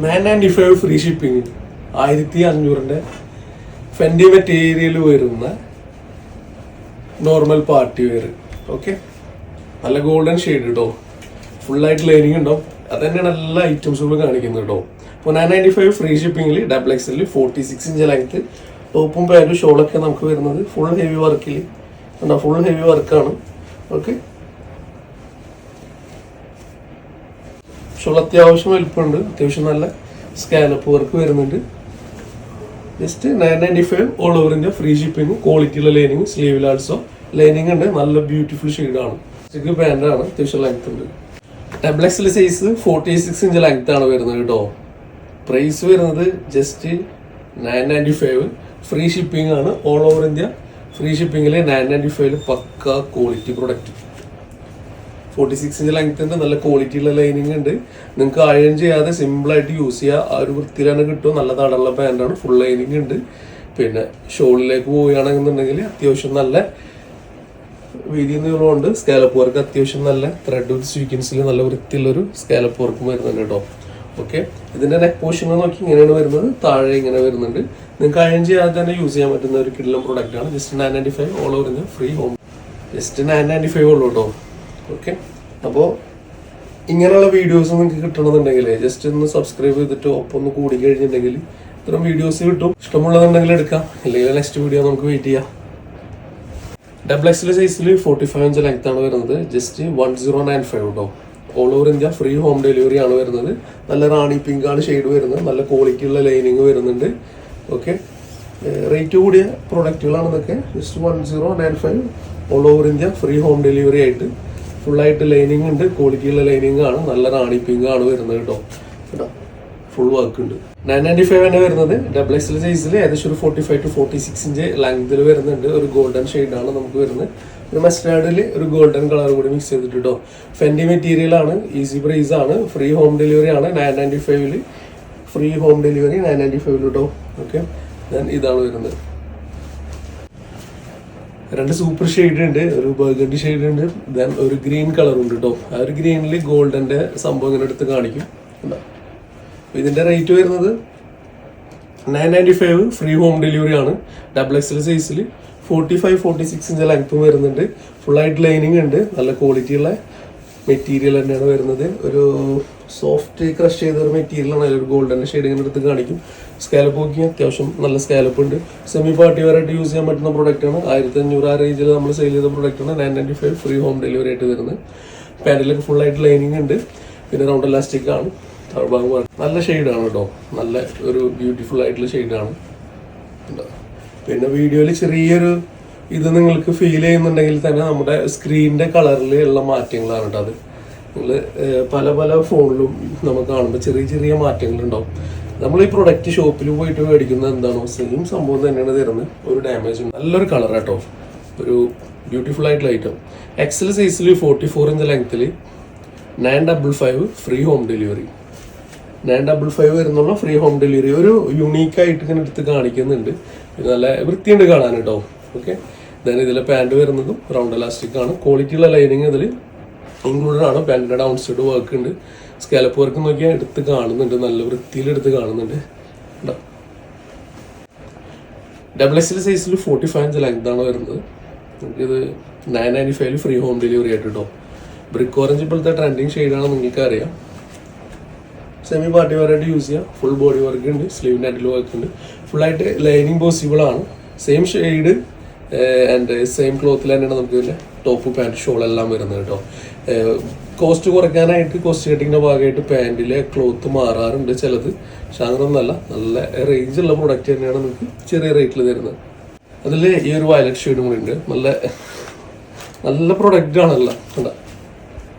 Nine ninety five free shipping ആയിരത്തി അഞ്ഞൂറിന്റെ Fendi material വരുന്ന നോർമൽ പാർട്ടി വെയർ ഓക്കെ നല്ല ഗോൾഡൻ ഷെയ്ഡ് കേട്ടോ ഫുള്ളായിട്ട് ലൈനിങ് ഉണ്ടാവും അത് തന്നെയാണ് എല്ലാ ഐറ്റംസുകളും കാണിക്കുന്നത് കേട്ടോ അപ്പോൾ നയൻ നയന്റി ഫൈവ് ഫ്രീ ഷിപ്പിംഗിൽ ഡബിൾ എക്സലിൽ ഫോർട്ടി സിക്സ് ഇഞ്ച് ലെങ്ത് ടോപ്പും പാന്റും ഷോളൊക്കെ നമുക്ക് വരുന്നത് ഫുൾ ഹെവി വർക്കിൽ ഉണ്ടോ ഫുൾ ഹെവി വർക്കാണ് ഓക്കെ ഷോൾ അത്യാവശ്യം വലിപ്പമുണ്ട്. അത്യാവശ്യം നല്ല സ്കാനപ്പ് വർക്ക് വരുന്നുണ്ട്. Just nine ninety five all over India free shipping ക്വാളിറ്റിയുള്ള ലൈനിങ് സ്ലീവിൽ ആൾസോ ലൈനിങ് ഉണ്ട്. നല്ല ബ്യൂട്ടിഫുൾ ഷെയ്ഡാണ് സ്റ്റിക്ക് പാന്റാണ് അത്യാവശ്യം ലെങ്ത് ഉണ്ട്. Double size forty six inch length ആണ് വരുന്നത് കേട്ടോ. പ്രൈസ് വരുന്നത് just nine ninety five free shipping ആണ് ഓൾ ഓവർ ഇന്ത്യ ഫ്രീ ഷിപ്പിങ്ങിൽ നയൻ നയന്റി ഫൈവിൽ പക്ക quality product forty six inch length ഉണ്ട് നല്ല ക്വാളിറ്റിയുള്ള ലൈനിങ് ഉണ്ട്. നിങ്ങൾക്ക് അയൺ ചെയ്യാതെ സിമ്പിൾ ആയിട്ട് യൂസ് ചെയ്യുക ആ ഒരു വൃത്തിയിലാണ് കിട്ടും നല്ല തടമുള്ള പാന്റാണ് ഫുൾ ലൈനിങ് ഉണ്ട്. പിന്നെ ഷോളിലേക്ക് പോവുകയാണെന്നുണ്ടെങ്കിൽ അത്യാവശ്യം നല്ല വീതി നീളമുണ്ട്. സ്കാലപ്പ് വർക്ക് അത്യാവശ്യം നല്ല ത്രെഡ് വിത്ത് സ്വീക്വൻസിൽ നല്ല വൃത്തിയുള്ളൊരു സ്കാലപ്പ് വർക്കും വരുന്നുണ്ട് കേട്ടോ ഓക്കെ ഇതിന്റെ നെക്ക് പോർഷൻ നോക്കി ഇങ്ങനെയാണ് വരുന്നത്. താഴെ ഇങ്ങനെ വരുന്നുണ്ട്. നിങ്ങൾക്ക് അയൺ ചെയ്യാതെ തന്നെ യൂസ് ചെയ്യാൻ പറ്റുന്ന ഒരു കിഡിലും പ്രൊഡക്റ്റാണ് just nine ninety five all over free home just nine ninety five ഉള്ളൂ കേട്ടോ ഓക്കെ അപ്പോൾ ഇങ്ങനെയുള്ള വീഡിയോസ് നിങ്ങൾക്ക് കിട്ടണമെന്നുണ്ടെങ്കിൽ ജസ്റ്റ് ഒന്ന് സബ്സ്ക്രൈബ് ചെയ്തിട്ട് ഒപ്പം ഒന്ന് കൂടി കഴിഞ്ഞിട്ടുണ്ടെങ്കിൽ ഇത്തരം വീഡിയോസ് കിട്ടും. ഇഷ്ടമുള്ളതുണ്ടെങ്കിൽ എടുക്കാം. അല്ലെങ്കിൽ നെക്സ്റ്റ് വീഡിയോ നമുക്ക് വെയിറ്റ് ചെയ്യാം. ഡബിൾ എക്സിലെ സൈസിൽ ഫോർട്ടി ഫൈവ് ഇഞ്ച് ആണ് വരുന്നത്. Just one zero nine five കേട്ടോ all over India free home delivery ആണ് വരുന്നത്. നല്ല റാണി പിങ്ക് ആണ് ഷെയ്ഡ് വരുന്നത്. നല്ല ക്വാളിറ്റി ഉള്ള ലൈനിങ് വരുന്നുണ്ട്. ഓക്കെ റേറ്റ് കൂടിയ പ്രൊഡക്റ്റുകളാണെന്നൊക്കെ just one zero nine five all over India free home delivery ആയിട്ട് ഫുള്ളായിട്ട് ലൈനിങ് ഉണ്ട്. ക്വാളിറ്റി ഉള്ള ലൈനിങ് ആണ് നല്ല റാണി പിങ്ക് ആണ് വരുന്നത് കേട്ടോ. കേട്ടോ? ഫുൾ വർക്ക് ഉണ്ട്. നയൻ നയന്റി ഫൈവ് തന്നെ വരുന്നത് ഡബിൾ എക്സൽ സൈസിൽ ഏകദേശം ഒരു forty five to forty six inch ലെങ്തിൽ വരുന്നുണ്ട്. ഒരു ഗോൾഡൻ ആണ് നമുക്ക് വരുന്നത്. ഒരു മസ്റ്റാർഡിൽ ഒരു ഗോൾഡൻ കളർ കൂടി മിക്സ് ചെയ്തിട്ട് കേട്ടോ. ഫെൻഡി മെറ്റീരിയൽ ആണ്. ഈസി പ്രൈസ് ആണ്. ഫ്രീ ഹോം ഡെലിവറി ആണ്. നയൻ നയന്റി ഫൈവിൽ free home delivery nine ninety ഫൈവിൽ കേട്ടോ. ഓക്കെ ഞാൻ ഇതാണ് വരുന്നത്. രണ്ട് സൂപ്പർ ഷെയ്ഡ് ഉണ്ട് ഒരു ബർഗണ്ടി ഷെയ്ഡ് ഉണ്ട് ദെൻ ഒരു ഗ്രീൻ കളർ ഉണ്ട് കേട്ടോ ആ ഒരു ഗ്രീനിൽ ഗോൾഡന്റെ സംഭവം ഇങ്ങനെ എടുത്ത് കാണിക്കും. കണ്ടോ? ഇതിന്റെ റേറ്റ് വരുന്നത് nine ninety five free home delivery ആണ്. ഡബിൾ എക്സൽ സൈസിൽ forty five forty six inch ലെങ്ത്തും വരുന്നുണ്ട്. ഫുള്ളായിട്ട് ലൈനിങ് ഉണ്ട്. നല്ല ക്വാളിറ്റിയുള്ള മെറ്റീരിയൽ തന്നെയാണ് വരുന്നത്. ഒരു സോഫ്റ്റ് ക്രഷ് ചെയ്ത ഒരു മെറ്റീരിയലാണ് ഒരു ഗോൾഡൻ ഷെയ്ഡ് ഇങ്ങനെ എടുത്ത് കാണിക്കും. സ്കാലപ്പ് നോക്കി അത്യാവശ്യം നല്ല സ്കാലപ്പ് ഉണ്ട്. സെമി പാർട്ടി വെയറായിട്ട് യൂസ് ചെയ്യാൻ പറ്റുന്ന പ്രോഡക്റ്റ് ആണ്. ആയിരത്തി അഞ്ഞൂറ് ആ റേഞ്ചിൽ നമ്മൾ സെയിൽ ചെയ്ത പ്രോഡക്റ്റ് ആണ്. Nine ninety five free home delivery ആയിട്ട് വരുന്നത്. പാന്റിലൊക്കെ ഫുള്ളായിട്ട് ലൈനിങ് ഉണ്ട്. പിന്നെ റൗണ്ട് ഇലാസ്റ്റിക് ആണ്. Work. നല്ല ഷെയ്ഡാണ് കേട്ടോ നല്ല ഒരു ബ്യൂട്ടിഫുൾ ആയിട്ടുള്ള ഷെയ്ഡാണ് പിന്നെ വീഡിയോയിൽ ചെറിയൊരു ഇത് നിങ്ങൾക്ക് ഫീൽ ചെയ്യുന്നുണ്ടെങ്കിൽ തന്നെ നമ്മുടെ സ്ക്രീനിന്റെ കളറിൽ ഉള്ള മാറ്റങ്ങളാണ് കേട്ടോ അത്. പല പല ഫോണിലും നമുക്ക് കാണുമ്പോൾ ചെറിയ ചെറിയ മാറ്റങ്ങൾ ഉണ്ടാവും നമ്മൾ ഈ പ്രൊഡക്റ്റ് ഷോപ്പിൽ പോയിട്ട് മേടിക്കുന്ന എന്താണോ സെയിം സംഭവം തന്നെയാണ് തരുന്നത്. ഒരു ഡാമേജ് നല്ലൊരു കളർ കേട്ടോ ഒരു ബ്യൂട്ടിഫുൾ ആയിട്ടുള്ള ഐറ്റം എക്സൽ സൈസിൽ ഫോർട്ടി ഫോർ ഇഞ്ച് ലെങ്ത്തിൽ nine double five free home delivery nine double five വരുന്നുള്ള free home delivery ഒരു യുണീക്കായിട്ട് ഇങ്ങനെ എടുത്ത് കാണിക്കുന്നുണ്ട്. നല്ല വൃത്തിയുണ്ട് കാണാൻ കേട്ടോ. ഓക്കെ ദെൻ ഇതിലെ പാന്റ് വരുന്നതും റൗണ്ട് ഇലാസ്റ്റിക് ആണ്. ക്വാളിറ്റിയുള്ള ലൈനിങ് ഇതിൽ ഇൻക്ലൂഡഡ് ആണ് ബ്രാൻഡഡ് ഔൺസൈഡ് സൈഡ് വർക്ക് ഉണ്ട്. സ്കാലപ്പ് വർക്ക് നോക്കിയാൽ എടുത്ത് കാണുന്നുണ്ട്. നല്ല വൃത്തിയിൽ എടുത്ത് കാണുന്നുണ്ട്. ഡബിൾ ഡബിൾ എൽ സൈസിൽ ഫോർട്ടി ഫൈവ് ഇഞ്ച് ലെങ്ത് ആണ് വരുന്നത്. ഇത് നയൻ നയന്റി ഫൈവിൽ ഫ്രീ ഹോം ഡെലിവറി ആയിട്ട് കേട്ടോ. ബ്രിക്ക് ഓറഞ്ച് ഇപ്പോഴത്തെ ട്രെൻഡിങ് ഷെയ്ഡാണ് നിങ്ങൾക്ക് അറിയാം സെമി പാർട്ടി വെയറായിട്ട് യൂസ് ചെയ്യാം. ഫുൾ ബോഡി വർക്ക് ഉണ്ട്. സ്ലീവിന്റെ അടിയിൽ വർക്ക് ഉണ്ട്. ഫുള്ളായിട്ട് ലൈനിങ് പോസിബിൾ ആണ്. സെയിം ഷെയ്ഡ് ആൻഡ് സെയിം ക്ലോത്തിൽ തന്നെയാണ് നമുക്ക് ഇതിന്റെ ടോപ്പ് പാന്റ് ഷോൾ എല്ലാം വരുന്നത് കേട്ടോ. കോസ്റ്റ് കുറയ്ക്കാനായിട്ട് കോസ്റ്റ് കട്ടിങ്ങിന്റെ ഭാഗമായിട്ട് പാന്റിലെ ക്ലോത്ത് മാറാറുണ്ട് ചിലത്. പക്ഷെ അങ്ങനൊന്നല്ല നല്ല റേഞ്ചുള്ള പ്രൊഡക്റ്റ് തന്നെയാണ് നിങ്ങൾക്ക് ചെറിയ റേറ്റിൽ തരുന്നത്. അതിൽ ഈ ഒരു വയലറ്റ് ഷെയ്ഡും കൂടി ഉണ്ട്. നല്ല നല്ല പ്രൊഡക്റ്റ് ആണല്ലോ. കണ്ടോ?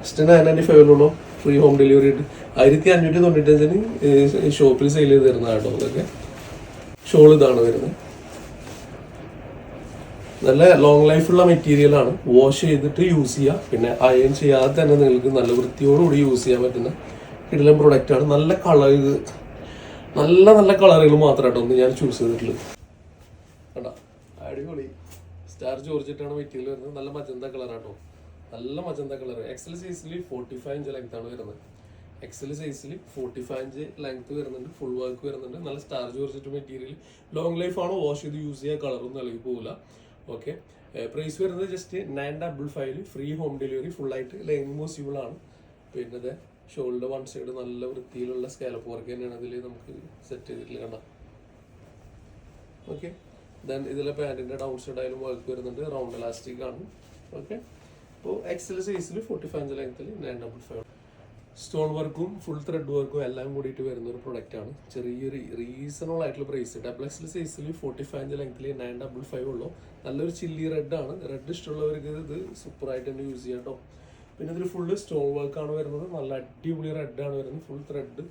ഫസ്റ്റ് നയൻ നയന്റി ഫൈവിലുള്ളൂ ഫ്രീ ഹോം ഡെലിവറി ഉണ്ട് ആയിരത്തി അഞ്ഞൂറ്റി തൊണ്ണൂറ്റഞ്ചിന് ഷോപ്പിൽ സെയിൽ ചെയ്ത് തരുന്നതാണ് കേട്ടോ അതൊക്കെ. ഷോൾ ഇതാണ് വരുന്നത്. നല്ല ലോങ് ലൈഫുള്ള മെറ്റീരിയൽ ആണ്. വാഷ് ചെയ്തിട്ട് യൂസ് ചെയ്യുക പിന്നെ അയൺ ചെയ്യാതെ തന്നെ നിങ്ങൾക്ക് നല്ല വൃത്തിയോടുകൂടി യൂസ് ചെയ്യാൻ പറ്റുന്ന കിടിലം പ്രൊഡക്റ്റ് ആണ്. നല്ല കളർ നല്ല നല്ല കളറുകൾ മാത്രമായിട്ട് ഒന്ന് ഞാൻ ചൂസ് ചെയ്തിട്ടുള്ളത്. കണ്ടോ? അടിപൊളി. സ്റ്റാർ ജോർജിട്ടാണ് മെറ്റീരിയൽ വരുന്നത്. നല്ല മജന്ത കളറാട്ടോ നല്ല മജന്ത കളർ എക്സൽ സൈസിൽ ഫോർട്ടി ഫൈവ് ഇഞ്ച് ലെങ്ത് ആണ് വരുന്നത്. എക്സൽ സൈസിൽ ഫോർട്ടി ഫൈവ് ഇഞ്ച് ലെങ്ത് വരുന്നുണ്ട്. ഫുൾ വർക്ക് വരുന്നുണ്ട്. നല്ല star georgette material long life ആണ്. വാഷ് ചെയ്ത് യൂസ് ചെയ്യുക കളറൊന്നും ഇളകി പോകില്ല ഓക്കെ പ്രൈസ് വരുന്നത് just nine double five free home delivery full ആയിട്ട് ലൈനിങ് പോസിബിൾ ആണ്. പിന്നെ ഇത് ഷോൾഡർ വൺ സൈഡ് നല്ല വൃത്തിയിലുള്ള സ്കാലപ്പ് വർക്ക് തന്നെയാണ് ഇതിൽ നമുക്ക് സെറ്റ് ചെയ്തിട്ടില്ല കണ്ട ഓക്കെ ദെൻ ഇതിലെ പാന്റിന്റെ ഡൗൺ സൈഡ് ആയാലും വർക്ക് വരുന്നുണ്ട്. റൗണ്ട് ഇലാസ്റ്റിക് ആണ്. ഓക്കെ അപ്പോൾ എക്സൽ സൈസിൽ ഫോർട്ടി ഫൈവ് ലെങ്ത്തിൽ നയൻ ഡബിൾ ഫൈവ് സ്റ്റോൺ വർക്കും ഫുൾ ത്രെഡ് വർക്കും എല്ലാം കൂടിയിട്ട് വരുന്ന ഒരു പ്രൊഡക്റ്റ് ആണ്. ചെറിയൊരു റീസണബിൾ ആയിട്ടുള്ള പ്രൈസ് ഡബിൾ എക്സിൽ സൈസിൽ ഫോർട്ടി ഫൈവ് ഇഞ്ച് ലെങ്ത്തിൽ നയൻ ഡബിൾ ഫൈവ് ഉള്ളൂ. നല്ലൊരു ചില്ലി റെഡ് ആണ്. റെഡ് ഇഷ്ടമുള്ളവർക്ക് ഇത് സൂപ്പർ ആയിട്ട് തന്നെ യൂസ് ചെയ്യാം കേട്ടോ പിന്നെ ഇതിൽ ഫുള്ള് സ്റ്റോൺ വർക്ക് ആണ് വരുന്നത്. നല്ല അടിപൊളി റെഡ് ആണ് വരുന്നത്. ഫുൾ ത്രെഡ്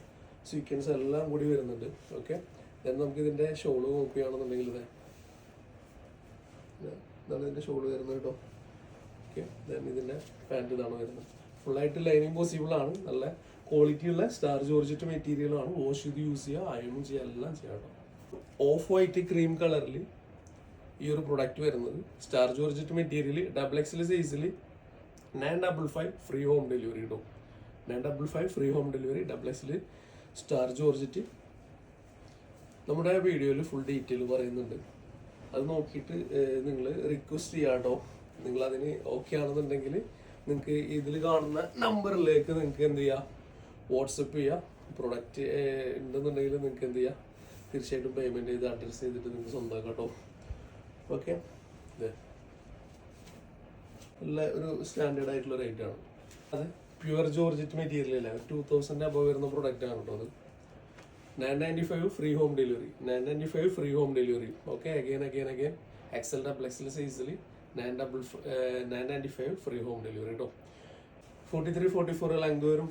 സീക്വൻസ് എല്ലാം കൂടി വരുന്നുണ്ട്. ഓക്കെ ദെൻ നമുക്ക് ഇതിന്റെ ഷോൾ നോക്കുകയാണെന്നുണ്ടെങ്കിൽ ഇതേ ഇതാ, ഇതാണ് ഇതിന്റെ ഷോൾ വരുന്നത് കേട്ടോ ഓക്കെ ദെൻ ഇതിന്റെ പാന്റ് ഇതാണ് വരുന്നത്. ഫുള്ളായിട്ട് ലൈനിങ് പോസിബിൾ ആണ്. നല്ല ക്വാളിറ്റി ഉള്ള സ്റ്റാർ ജോർജറ്റ് മെറ്റീരിയലാണ് വാഷ് ചെയ്ത് യൂസ് ചെയ്യുക. അയണും ചെയ്യുക. എല്ലാം ചെയ്യാം ഓഫ് വൈറ്റ് ക്രീം കളറിൽ ഈ ഒരു പ്രൊഡക്റ്റ് വരുന്നത്. Star georgette material double XL സൈസിൽ nine double five free home delivery കിട്ടും nine double five free home delivery double എക്സിൽ സ്റ്റാർ ജോർജറ്റ് നമ്മുടെ വീഡിയോയിൽ ഫുൾ ഡീറ്റെയിൽ പറയുന്നുണ്ട്. അത് നോക്കിയിട്ട് നിങ്ങൾ റിക്വസ്റ്റ് ചെയ്യാം കേട്ടോ നിങ്ങൾ അതിന് ഓക്കെ ആണെന്നുണ്ടെങ്കിൽ നിങ്ങൾക്ക് ഇതിൽ കാണുന്ന നമ്പറിലേക്ക് നിങ്ങൾക്ക് എന്ത് ചെയ്യാം? വാട്സപ്പ് ചെയ്യാം. പ്രൊഡക്റ്റ് ഉണ്ടെന്നുണ്ടെങ്കിൽ നിങ്ങൾക്ക് എന്ത് ചെയ്യാം? തീർച്ചയായിട്ടും പേയ്മെന്റ് ചെയ്ത് അഡ്രസ്സ് ചെയ്തിട്ട് നിങ്ങൾക്ക് സ്വന്തമാക്കാം കേട്ടോ ഓക്കെ നല്ല ഒരു സ്റ്റാൻഡേർഡ് ആയിട്ടുള്ള റേറ്റ് ആണ്. അത് പ്യുവർ ജോർജറ്റ് മെറ്റീരിയൽ അല്ല? ടൂ തൗസൻഡ് അബവ് വരുന്ന പ്രൊഡക്റ്റ് ആണ് കേട്ടോ അത്. Nine ninety five free home delivery nine ninety five free home delivery okay again again again XL double സൈസിൽ nine double nine ninety five free home delivery കേട്ടോ forty three forty four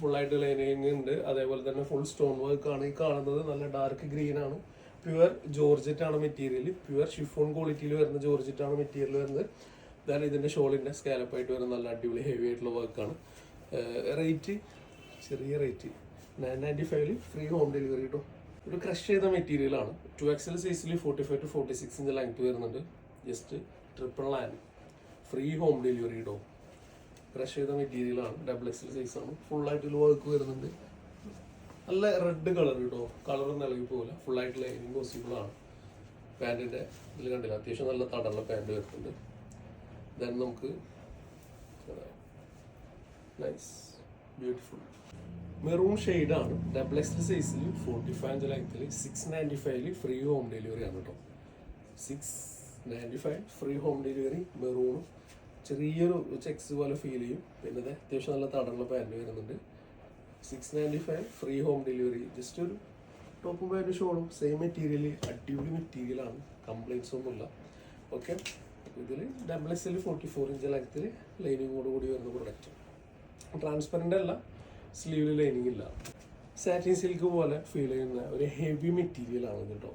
full ആയിട്ട് lining ഉണ്ട്. അതേപോലെ തന്നെ full stone work ആണ്. ഈ കാണുന്നത് നല്ല ഡാർക്ക് ഗ്രീൻ ആണ്. പ്യുവർ ജോർജറ്റ് ആണ് മെറ്റീരിയൽ പ്യുവർ ഷിഫോൺ ക്വാളിറ്റിയിൽ വരുന്ന ജോർജറ്റ് ആണ് മെറ്റീരിയൽ വരുന്നത്. ദാൻ ഇതിന്റെ ഷോളിന്റെ സ്കാലപ്പ് ആയിട്ട് വരുന്ന നല്ല അടിപൊളി ഹെവി ആയിട്ടുള്ള വർക്കാണ് റേറ്റ് ചെറിയ റേറ്റ് നയൻ നയന്റി ഫൈവിൽ ഫ്രീ ഹോം ഡെലിവറി കിട്ടും ഒരു ക്രഷ് ചെയ്ത മെറ്റീരിയലാണ് ടു എക്സൽ സൈസിൽ forty five to forty six inch length വരുന്നുണ്ട്. ജസ്റ്റ് ട്രിപ്പിൾ ലാൻ ഫ്രീ ഹോം ഡെലിവറി കിട്ടും ക്രഷ് ചെയ്ത മെറ്റീരിയലാണ് ഡബിൾ എക്സൽ സൈസ് ആണ്. ഫുൾ ആയിട്ട് വർക്ക് വരുന്നുണ്ട്. നല്ല റെഡ് കളർ കേട്ടോ കളർ നൽകി പോകില്ല ഫുൾ ആയിട്ട് ലൈനിങ് പോസിബിൾ ആണ്. പാന്റിന്റെ ഇതിൽ കണ്ടില്ല? അത്യാവശ്യം നല്ല തടമുള്ള പാന്റ് വരുന്നുണ്ട്. ദെൻ നമുക്ക് നൈസ് ബ്യൂട്ടിഫുൾ മെറൂൺ ആണ്. ഡബിൾ എക്സ് സൈസിൽ ഫോർട്ടി ഫൈവ് ലൈത്തിൽ സിക്സ് നയന്റി ഫൈവിൽ ഫ്രീ ഹോം ഡെലിവറി ആണ് കേട്ടോ six ninety five free home delivery മെറൂണും ചെറിയൊരു ചെക്സ് പോലെ ഫീൽ ചെയ്യും. പിന്നെ അത്യാവശ്യം നല്ല തടമുള്ള പാന്റ് വരുന്നുണ്ട്. Six ninety five free home delivery just ഒരു ടോപ്പും പാന്റും ഷോളും സെയിം മെറ്റീരിയൽ അടിപൊളി മെറ്റീരിയലാണ് കംപ്ലൈൻസ് ഒന്നുമില്ല. ഓക്കെ ഇതിൽ double S L forty four inch ലെങ്ത്തിൽ ലൈനിങ്ങോട് കൂടി വരുന്ന പ്രൊഡക്റ്റ് ട്രാൻസ്പെറന്റ് അല്ല സ്ലീവിൽ ലൈനിങ് ഇല്ല. സാറ്റിൻ സിൽക്ക് പോലെ ഫീൽ ചെയ്യുന്ന ഒരു ഹെവി മെറ്റീരിയലാണ് കേട്ടോ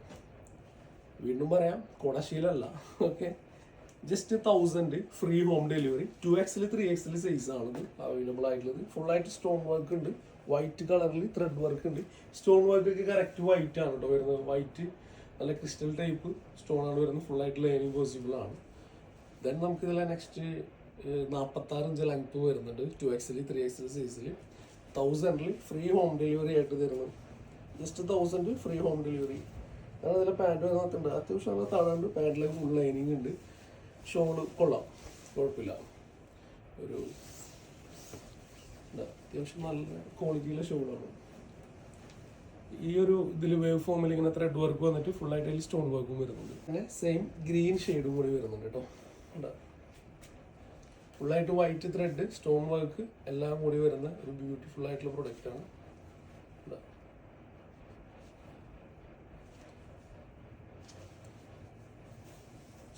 വീണ്ടും പറയാം കൊടശീലല്ല. Okay just thousand free home delivery two എക്സിൽ ത്രീ എക്സിൽ സൈസ് ആണിത്. അവൈലബിൾ ആയിട്ടുള്ളത്. ഫുൾ ആയിട്ട് സ്റ്റോൺ വർക്ക് ഉണ്ട്. വൈറ്റ് കളറിൽ ത്രെഡ് വർക്ക് ഉണ്ട്. സ്റ്റോൺ വർക്ക് ഒക്കെ കറക്റ്റ് വൈറ്റ് ആണ് കേട്ടോ വരുന്നത്. വൈറ്റ് നല്ല ക്രിസ്റ്റൽ ടൈപ്പ് സ്റ്റോൺ ആണ് വരുന്നത്. ഫുൾ ആയിട്ട് ലൈനിങ് പോസിബിൾ ആണ്. ദെൻ നമുക്ക് ഇതിലെ നെക്സ്റ്റ് നാൽപ്പത്താറ് ഇഞ്ച് ലെങ്ത് വരുന്നുണ്ട്. ടു എക്സിൽ ത്രീ എക്സിൽ സൈസിൽ തൗസൻഡിൽ ഫ്രീ ഹോം ഡെലിവറി ആയിട്ട് തരുന്നത് just thousand free home delivery കാരണം അതിൽ പാന്റ് അതിനകത്തുണ്ട് അത്യാവശ്യം നല്ല താഴാണ്ട് പാന്റിലേക്ക് ഫുൾ ലൈനിങ് ഉണ്ട്. ഷോൾ കൊള്ളാം. കുഴപ്പമില്ല ഒരു അത്യാവശ്യം നല്ല ക്വാളിറ്റിയിലെ ഷോളാണ് ഈ ഒരു ഇതിൽ വേവ് ഫോമിൽ ഇങ്ങനെ ത്രെഡ് വർക്ക് വന്നിട്ട് ഫുൾ ആയിട്ട് അതിൽ സ്റ്റോൺ വർക്കും വരുന്നുണ്ട്. പിന്നെ സെയിം ഗ്രീൻ ഷെയ്ഡും കൂടി വരുന്നുണ്ട് കേട്ടോ. ഫുള്ളായിട്ട് വൈറ്റ് ത്രെഡ് സ്റ്റോൺ വർക്ക് എല്ലാം കൂടി വരുന്ന ഒരു ബ്യൂട്ടിഫുൾ ആയിട്ടുള്ള പ്രൊഡക്റ്റ്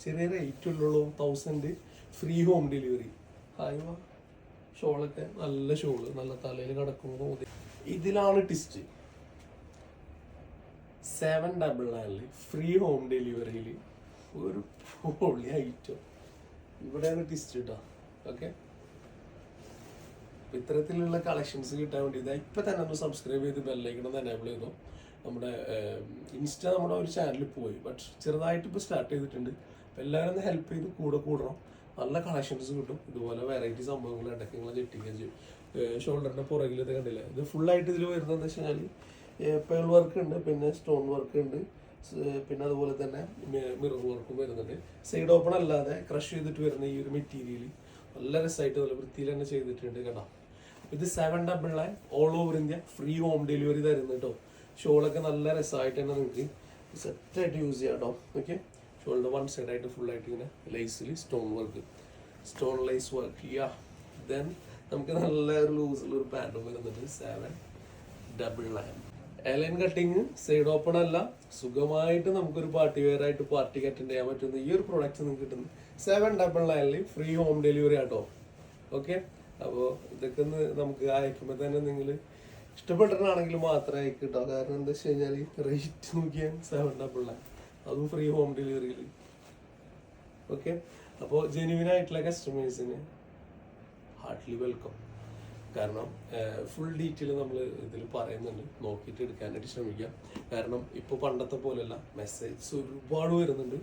ചെറിയ റേറ്റ് ഉള്ളൂ thousand free home delivery hi വാ. ഷോളൊക്കെ നല്ല ഷോൾ നല്ല തലയിൽ കിടക്കുമ്പോൾ ഇതിലാണ് ടിസ്റ്റ് സെവൻ ഡബിൾ നയനിൽ ഫ്രീ ഹോം ഡെലിവറിയിൽ ഒരു പൊളി ഐറ്റം ഇവിടെയാണ് ടിസ്റ്റ് കേട്ടോ ഓക്കെ ഇത്തരത്തിലുള്ള കളക്ഷൻസ് കിട്ടാൻ വേണ്ടി ഇതാ ഇപ്പം തന്നെ ഒന്ന് സബ്സ്ക്രൈബ് ചെയ്ത് ബെല്ലൈക്കണം തന്നെ എനേബിൾ ചെയ്തു. നമ്മുടെ ഇൻസ്റ്റ നമ്മുടെ ഒരു ചാനലിൽ പോയി. ബട്ട് ചെറുതായിട്ട് ഇപ്പോൾ സ്റ്റാർട്ട് ചെയ്തിട്ടുണ്ട്. അപ്പം എല്ലാവരും ഒന്ന് ഹെൽപ്പ് ചെയ്ത് കൂടെ കൂടണം. നല്ല കളക്ഷൻസ് കിട്ടും. ഇതുപോലെ വെറൈറ്റി സംഭവങ്ങൾ ഇടയ്ക്ക് നിങ്ങൾ ഞെട്ടിക്കുകയും ചെയ്യും. ഷോൾഡറിന്റെ പുറകിൽ ഇത് കണ്ടില്ല? ഇത് ഫുൾ ആയിട്ട് ഇതിൽ വരുന്നത് എന്താ വെച്ച് കഴിഞ്ഞാൽ പേൾ വർക്ക് ഉണ്ട് പിന്നെ സ്റ്റോൺ വർക്ക് ഉണ്ട് പിന്നെ അതുപോലെ തന്നെ മിറർ വർക്കും വരുന്നുണ്ട്. സൈഡ് ഓപ്പൺ അല്ലാതെ ക്രഷ് ചെയ്തിട്ട് വരുന്ന ഈ ഒരു മെറ്റീരിയൽ നല്ല രസമായിട്ട് നല്ല വൃത്തിയിൽ തന്നെ ചെയ്തിട്ടുണ്ട് കേട്ടോ. ഇത് seven double nine all over India free home delivery തരുന്നു കേട്ടോ. ഷോളൊക്കെ നല്ല രസമായിട്ട് തന്നെ നിങ്ങൾക്ക് സെറ്റായിട്ട് യൂസ് ചെയ്യാം കേട്ടോ. ഓക്കെ ഷോളിന്റെ വൺ സൈഡായിട്ട് ഫുള്ളായിട്ട് ഇങ്ങനെ lysyl stone work stone lace work yeah then നമുക്ക് നല്ല ഒരു ലൂസിലൊരു പാന്റും വരുന്നുണ്ട്. Seven double nine A line cutting side open അല്ല. സുഖമായിട്ട് നമുക്കൊരു പാർട്ടി വെയർ ആയിട്ട് പാർട്ടിക്ക് അറ്റൻഡ് ചെയ്യാൻ പറ്റുന്ന ഈ ഒരു പ്രൊഡക്റ്റ് നിങ്ങൾക്ക് കിട്ടുന്നത്. സെവൻ ഡബിൾ നയനിൽ ഫ്രീ ഹോം ഡെലിവറി ആട്ടോ. ഓക്കെ അപ്പോൾ ഇതൊക്കെ ഒന്ന് നമുക്ക് അയക്കുമ്പോൾ തന്നെ നിങ്ങൾ ഇഷ്ടപ്പെട്ടിട്ടാണെങ്കിൽ മാത്രമേ അയക്കിട്ടോ കാരണം എന്താ വെച്ച് കഴിഞ്ഞാൽ റേറ്റ് നോക്കിയാൽ സെവൻ ഡബിൾ നയൻ അതും ഫ്രീ ഹോം ഡെലിവറിയിൽ ഓക്കെ അപ്പോൾ ജെന്യൂൻ ആയിട്ടുള്ള കസ്റ്റമേഴ്സിന് ഹാർട്ട്ലി വെൽക്കം കാരണം ഫുൾ ഡീറ്റെയിൽ നമ്മൾ ഇതിൽ പറയുന്നുണ്ട്. നോക്കിയിട്ട് എടുക്കാനായിട്ട് ശ്രമിക്കാം. കാരണം ഇപ്പോൾ പണ്ടത്തെ പോലെയല്ല മെസ്സേജ് ഒരുപാട് വരുന്നുണ്ട്.